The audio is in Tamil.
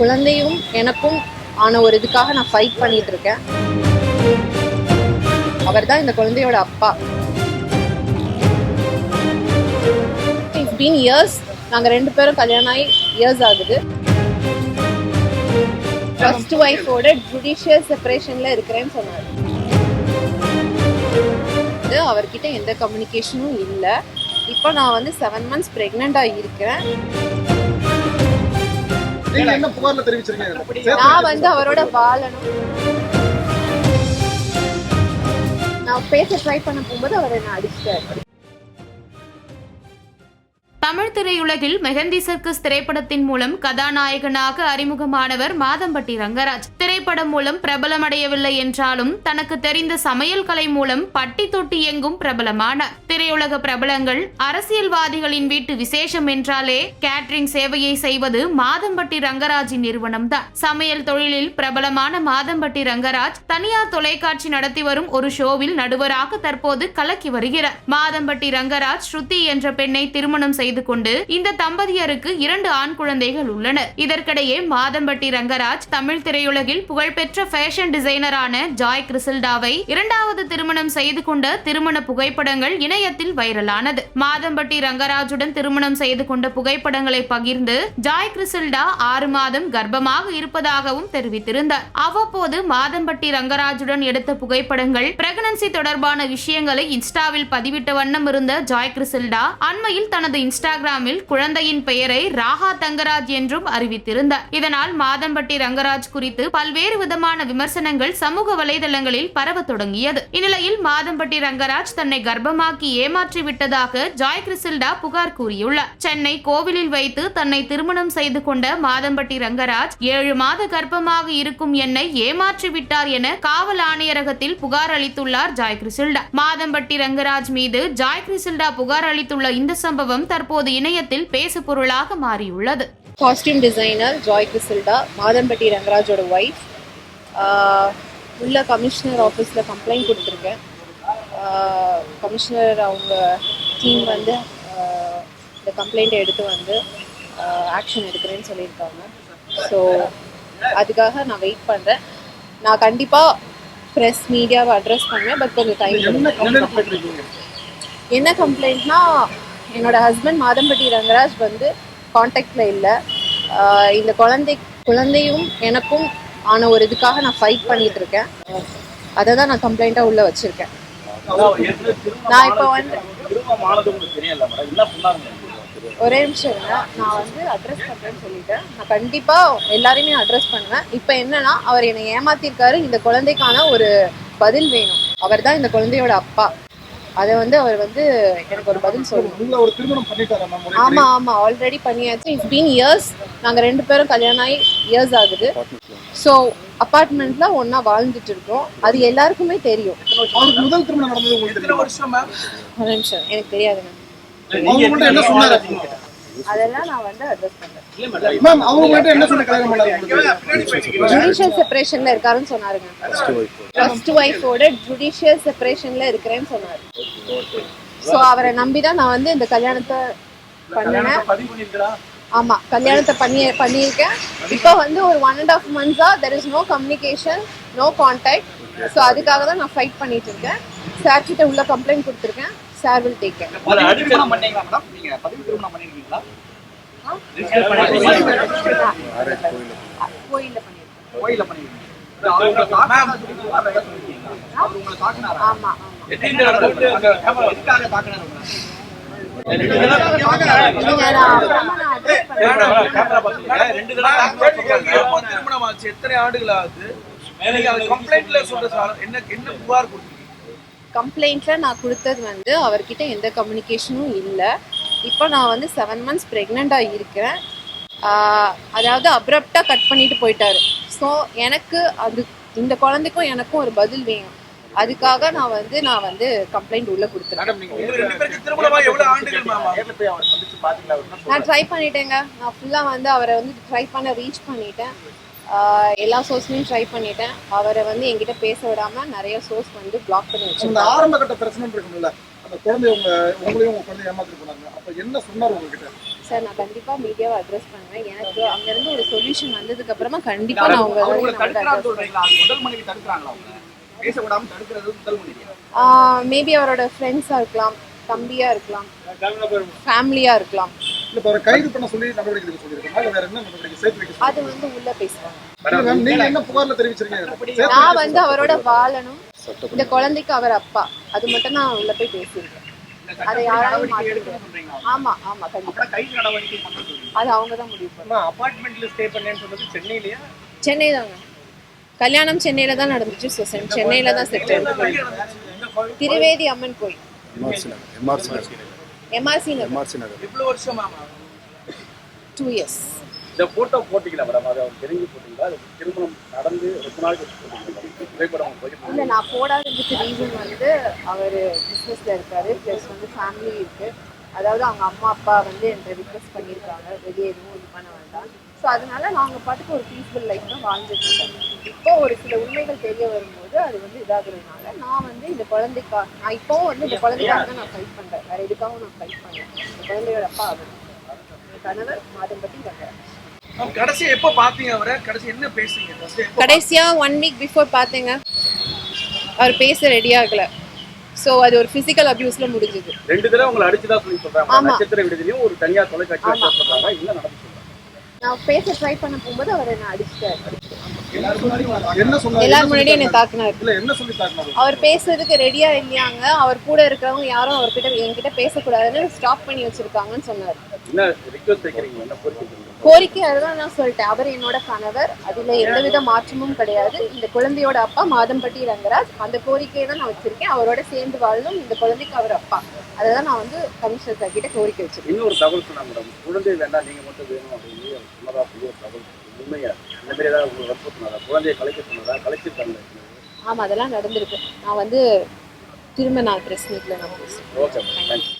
குழந்தையும் எனக்கும் ஆன ஒரு இதுக்காக நான் ஃபைட் பண்ணிட்டு இருக்கேன் அவர் தான் இந்த குழந்தையோட அப்பா. இட்ஸ் பீன் இயர்ஸ் நாங்கள் ரெண்டு பேரும் கல்யாணம் ஆகி இயர்ஸ் ஆகுது. ஃபர்ஸ்ட் ஒய்ஃபோட ஜுடிஷியல் செப்பரேஷன்ல இருக்கிறேன்னு சொன்னார். இது அவர்கிட்ட எந்த கம்யூனிகேஷனும் இல்லை. இப்போ நான் வந்து செவன் மந்த்ஸ் ப்ரெக்னெண்ட்டாக இருக்கிறேன். என்ன புகார்ல தெரிவிச்சிருக்கீங்க நான் வந்து அவரோட வாழணும். நான் பேச ட்ரை பண்ண போகும்போது அவர் என்ன அடிச்சிட்டாரு தமிழ் திரையுலகில் மெஹந்தி சர்க்கஸ் திரைப்படத்தின் மூலம் கதாநாயகனாக அறிமுகமானவர் மாதம்பட்டி ரங்கராஜ். திரைப்படம் மூலம் பிரபலமடையவில்லை என்றாலும் தனக்கு தெரிந்த சமையல் கலை மூலம் பட்டி தொட்டி எங்கும் பிரபலமான. திரையுலக பிரபலங்கள் அரசியல்வாதிகளின் வீட்டு விசேஷம் என்றாலே கேட்டரிங் சேவையை செய்வது மாதம்பட்டி ரங்கராஜின் நிறுவனம்தான். சமையல் தொழிலில் பிரபலமான மாதம்பட்டி ரங்கராஜ் தனியார் தொலைக்காட்சி நடத்தி வரும் ஒரு ஷோவில் நடுவராக தற்போது கலக்கி வருகிறார். மாதம்பட்டி ரங்கராஜ் ஸ்ருதி என்ற பெண்ணை திருமணம் செய்து கொண்டு இந்த தம்பதியருக்கு இரண்டு ஆண் குழந்தைகள் உள்ளனர் இதற்கிடையே மாதம்பட்டி ரங்கராஜ் தமிழ் திரையுலகில் புகழ்பெற்ற ஃபேஷன் டிசைனரான ஜாய் கிறிசில்டாவை இரண்டாவது திருமணம் செய்து கொண்ட திருமண புகைப்படங்கள் இணையத்தில் வைரலானது. மாதம்பட்டி ரங்கராஜுடன் திருமணம் செய்து கொண்ட புகைப்படங்களை பகிர்ந்து ஜாய் கிறிசில்டா ஆறு மாதம் கர்ப்பமாக இருப்பதாகவும் தெரிவித்திருந்தார். அவ்வப்போது மாதம்பட்டி ரங்கராஜுடன் எடுத்த புகைப்படங்கள் பிரெக்னன்சி தொடர்பான விஷயங்களை இன்ஸ்டாவில் பதிவிட்ட வண்ணம் இருந்த ஜாய் கிறிசில்டா அண்மையில் தனது இன்ஸ்டா இன்ஸ்டாகிராமில் குழந்தையின் பெயரை ராகா தங்கராஜ் என்றும் அறிவித்திருந்தார். இதனால் மாதம்பட்டி ரங்கராஜ் குறித்து பல்வேறு விதமான விமர்சனங்கள் சமூக வலைதளங்களில் பரவ தொடங்கியது. இந்நிலையில் மாதம்பட்டி ரங்கராஜ் தன்னை கர்ப்பமாக்கி ஏமாற்றி விட்டதாக ஜாய் கிறிசில்டா புகார் கூறியுள்ளார். சென்னை கோவிலில் வைத்து தன்னை திருமணம் செய்து கொண்ட மாதம்பட்டி ரங்கராஜ் ஏழு மாத கர்ப்பமாக இருக்கும் என்னை ஏமாற்றி விட்டார் என காவல் ஆணையரகத்தில் புகார் அளித்துள்ளார் ஜாய் கிறிசில்டா மாதம்பட்டி ரங்கராஜ் மீது ஜாய் கிறிசில்டா புகார் அளித்துள்ள இந்த சம்பவம் தற்போது இணையத்தில் பேசு பொருளாக மாறியுள்ளது. காஸ்டியூம் டிசைனர் ஜாய் கிறிசில்டா மாதம்பட்டி ரங்கராஜோட ஒய்ஃப் உள்ள கமிஷனர் ஆஃபீஸில் கம்ப்ளைண்ட் கொடுத்துருக்கேன். கமிஷனர் அவங்க டீம் வந்து இந்த கம்ப்ளைண்ட்டை எடுத்து வந்து ஆக்ஷன் எடுக்கிறேன்னு சொல்லியிருக்காங்க. ஸோ அதுக்காக நான் வெயிட் பண்ணுறேன் நான் கண்டிப்பாக ப்ரெஸ் மீடியாவை அட்ரஸ் பண்ணுவேன் பட் கொஞ்சம் டைம் என்ன கம்ப்ளைண்ட் பண்ணிருக்கீங்க என்ன கம்ப்ளைண்ட்னா என்னோட ஹஸ்பண்ட் மாதம்பட்டி ரங்கராஜ் வந்து காண்டாக்டில் இல்லை. இந்த குழந்தை குழந்தையும் எனக்கும் ஆன ஒரு இதுக்காக நான் ஃபைட் பண்ணிட்டு இருக்கேன். அதை தான் நான் கம்ப்ளைண்ட்டாக உள்ளே வச்சுருக்கேன். நான் இப்போ வந்து ஒரே நிமிஷம் இருங்க. நான் வந்து அட்ரஸ் பண்ணுறேன்னு சொல்லிட்டேன். நான் கண்டிப்பாக எல்லாரையுமே அட்ரஸ் பண்ணுவேன். இப்போ என்னன்னா அவர் என்னை ஏமாத்திருக்காரு. இந்த குழந்தைக்கான ஒரு பதில் வேணும். அவர் தான் இந்த குழந்தையோட அப்பா. அதை வந்து அவர் வந்து எனக்கு ஒரு பதில் சொல்லணும். மேம் ஆமா ஆமா ஆல்ரெடி பண்ணியாச்சு. இட்ஸ் பீன் இயர்ஸ் நாங்க ரெண்டு பேரும் கல்யாணம் ஆகி இயர்ஸ் ஆகுது. ஸோ அப்பார்ட்மெண்ட்ல ஒண்ணா வாழ்ந்துட்டு இருக்கோம். அது எல்லாருக்குமே தெரியும். முதல்? ஒரு நிமிஷம் எனக்கு என்ன சொன்னாரு? அதெல்லாம் நான் வந்து அட்ரஸ் பண்றேன் மேம் அவங்க மட்டும் என்ன கல்யாணம்? ஜுடிஷியல் செப்பரேஷன்ல இருக்காருன்னு சொன்னாருங்க. ஃபர்ஸ்ட் ஒய்ஃபோட ஜுடிஷியல் செப்பரேஷன்ல இருக்கிறேன்னு சொன்னாரு. ஸோ அவரை நம்பி தான் நான் வந்து இந்த கல்யாணத்தை பண்ணினேன் ஆமா கல்யாணத்தை பண்ணி பண்ணியிருக்கேன். இப்போ வந்து ஒரு one and half மந்த்ஸா there is no communication no contact so அதுக்காக தான் நான் ஃபைட் பண்ணிட்டு இருக்கேன். சார் கிட்ட உள்ள கம்ப்ளைண்ட் கொடுத்துருக்கேன். சார் வில் டேக் கேர் பதிவு திருமணம் பண்ணீங்களா மேடம் நீங்க பதிவு திருமணம் பண்ணிருக்கீங்களா? கோயில்ல. பண்ணியிருக்கேன் கோயில பண்ணிருக்கீங்க. திருமணம் ஆச்சு? எத்தனை ஆண்டுகள் ஆகுது? கம்ப்ளைண்ட்ல சொல்ற சார் என்ன என்ன புகார் கொடுத்தீங்க? கம்ப்ளைண்ட்ல நான் கொடுத்தது வந்து அவர்கிட்ட எந்த கம்யூனிகேஷனும் இல்லை. இப்போ நான் வந்து செவன் மந்த்ஸ் ப்ரெக்னெண்ட்டாக இருக்கிறேன். அதாவது அப்ரப்டாக கட் பண்ணிட்டு போயிட்டாரு. ஸோ எனக்கு அது இந்த குழந்தைக்கும் எனக்கும் ஒரு பதில் வேணும். அதுக்காக நான் வந்து நான் வந்து கம்ப்ளைண்ட் உள்ள கொடுத்துருக்கேன் உங்க ரெண்டு பேருக்கு திருமணமா எவ்வளவு ஆண்டுகள் மாமா? நான் ட்ரை பண்ணிட்டேங்க. நான் ஃபுல்லாக வந்து அவரை வந்து ட்ரை பண்ண ரீச் பண்ணிட்டேன். எல்லா சோர்ஸ்லையும் ட்ரை பண்ணிட்டேன். அவரை வந்து என்கிட்ட பேச விடாம நிறைய சோர்ஸ் வந்து பிளாக் பண்ணி அந்த வச்சிருக்காங்க. ஆரம்ப கட்ட பிரச்சனை இருக்கும்ல? அந்த குழந்தை உங்க உங்களையும் உங்க குழந்தைய ஏமாத்திட்டு போனாங்க. அப்ப என்ன சொன்னாரு உங்ககிட்ட? சார் நான் கண்டிப்பா மீடியாவை அட்ரஸ் பண்ணுவேன். எனக்கு அங்க இருந்து ஒரு சொல்யூஷன் வந்ததுக்கு அப்புறமா கண்டிப்பா நான் உங்க மேபி அவரோட ஃப்ரெண்ட்ஸா இருக்கலாம் தம்பியா இருக்கலாம் ஃபேமிலியா இருக்கலாம். கைது பண்ண சொல்லி நடவடிக்கை எடுக்க சொல்லியிருக்கோமா இல்ல வேற என்ன நடவடிக்கை? சேர்த்து வைக்க அது வந்து உள்ள பேசுவாங்க. இல்ல மேம் நீங்க என்ன புகார்ல தெரிவிச்சிருக்கீங்க? சேர்த்து நான் வந்து அவரோட வாழணும். இந்த குழந்தைக்கு அவர் அப்பா. அது மட்டும் நான் உள்ள போய் பேசியிருக்கேன். அதை சொல்றீங்களா? ஆமா ஆமா கண்டிப்பா. அப்புறம் கைது நடவடிக்கை பண்ண சொல்றீங்க அது அவங்க தான் முடிவு பண்ணுவாங்க. அபார்ட்மெண்ட்ல ஸ்டே பண்ணேன்னு சொன்னது சென்னையிலயா? சென்னை தாங்க. கல்யாணம் சென்னையில தான் நடந்துச்சு ஸோ சென்னையில தான் திருவேதி அம்மன் கோயில். எம்ஆர்சி நகர். எம்ஆர்சி நகர். இவ்வளவு வருஷமா டூ இயர்ஸ் இந்த போட்டோ போட்டீங்களா மேடம் அது அவர் தெரிஞ்சு போட்டீங்களா? அது திருமணம் நடந்து ரொம்ப நாளைக்கு புகைப்படம் இல்ல நான் போடாததுக்கு ரீசன் வந்து அவர் பிஸ்னஸ்ல இருக்காரு ப்ளஸ் வந்து ஃபேமிலி இருக்கு. அதாவது அவங்க அம்மா அப்பா வந்து என்கிட்ட ரிக்வெஸ்ட் பண்ணியிருக்காங்க. வெளியே எதுவும் இது பண்ண வேண்டாம். ஸோ அதனால நாங்கள் பாட்டுக்கு ஒரு பீஸ்ஃபுல் லைஃப் தான் வாழ்ந்துட்டு இருக்கோம். இப்போ ஒரு சில உண்மைகள் தெரிய வரும்போது அது வந்து இதாகுறதுனால நான் வந்து இந்த குழந்தைக்கா நான் இப்போவும் வந்து இந்த குழந்தைக்காக தான் நான் ஃபைட் பண்றேன். வேற எதுக்காகவும் நான் ஃபைட் பண்ணேன் இந்த குழந்தையோட அப்பா அவர். கணவர் மாதம்பட்டி வந்தார் கடைசி எப்ப பாத்தீங்க அவரை? கடைசி என்ன பேசுறீங்க? கடைசியா ஒன் வீக் பிஃபோர் பார்த்தேங்க அவர் பேச ரெடி ஆகல. ஸோ அது ஒரு ஃபிசிக்கல் அபியூஸ்ல முடிஞ்சது. ரெண்டு தடவை உங்களை அடிச்சுதான் சொல்லி சொல்றாங்க. நட்சத்திர விடுதலையும் ஒரு தனியார் தொலைக்காட்சி. சொல்றாங்க. இல்ல நடந்து நான் பேச ட்ரை பண்ண போகும்போது அவர் என்ன அடிச்சிட்டாரு எல்லாரும் முன்னாடி என்னை தாக்குனாரு. அவர் பேசுறதுக்கு ரெடியா இல்லையாங்க. அவர் கூட இருக்கிறவங்க யாரும் அவர்கிட்ட என்கிட்ட பேசக்கூடாதுன்னு ஸ்டாப் பண்ணி வச்சிருக்காங்கன்னு சொன்னாரு. கோரிக்கை வைக்கிறீங்க? கோரிக்கை அதுதான் நான் சொல்லிட்டேன். அவர் என்னோட கணவர். அதுல எந்தவித மாற்றமும் கிடையாது. இந்த குழந்தையோட அப்பா மாதம்பட்டி ரங்கராஜ் அந்த கோரிக்கையை தான் நான் வச்சிருக்கேன். அவரோட சேர்ந்து வாழணும். இந்த குழந்தைக்கு அவர் அப்பா. அதை தான் நான் வந்து கமிஷனர் சார் கிட்ட கோரிக்கை வச்சிருக்கேன். இன்னொரு தகவல் சொன்னாங்க மேடம் குழந்தை வேண்டாம் நீங்க மட்டும் வேணும் அப்படின்னு அவர் சொன்னதா சொல்லி ஒரு தகவல் உண்மையா? இந்த மாதிரி ஏதாவது உங்களுக்கு வற்புறுத்தினாரா குழந்தையை கலைக்க சொன்னதா? கலைச்சிருக்காங்க ஆமா அதெல்லாம் நடந்திருக்கு. நான் வந்து திரும்ப நான் பிரஸ் மீட்ல நான் ஓகே தேங்க்ஸ்